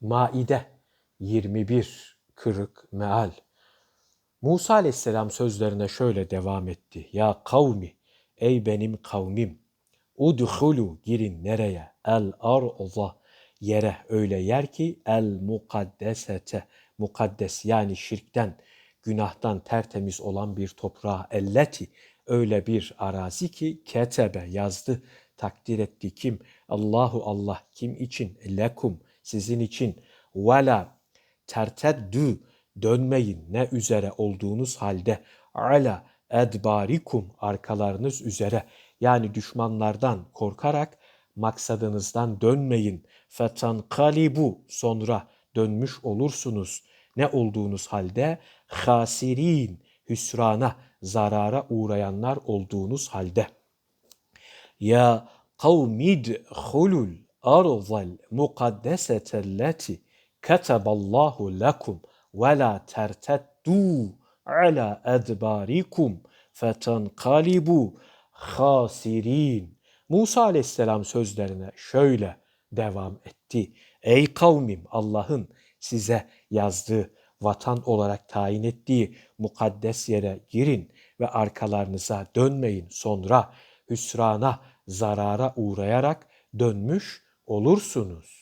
Maide 21 kırık meal. Musa aleyhisselam sözlerine şöyle devam etti. Ya kavmi, ey benim kavmim, udhulu girin nereye? El arza yere öyle yer ki el mukaddesete mukaddes yani şirkten, günahtan tertemiz olan bir toprağa elleti öyle bir arazi ki ketebe yazdı, takdir etti kim? Allahu Allah kim için? Lekum sizin için. Vela terteddü dönmeyin ne üzere olduğunuz halde ala edbarikum arkalarınız üzere yani düşmanlardan korkarak maksadınızdan dönmeyin. Fetan kalibu sonra dönmüş olursunuz. Ne olduğunuz halde hasirin hüsrana zarara uğrayanlar olduğunuz halde. Ya kavmid hulul arzal mukaddesetelleti kataballahu lekum ve la terteddu ala edbarikum fetenkalibu hasirin. Musa aleyhisselam sözlerine şöyle devam etti. Ey kavmim Allah'ın size yazdığı vatan olarak tayin ettiği mukaddes yere girin ve arkalarınıza dönmeyin. Sonra hüsrana, zarara uğrayarak dönmüş olursunuz.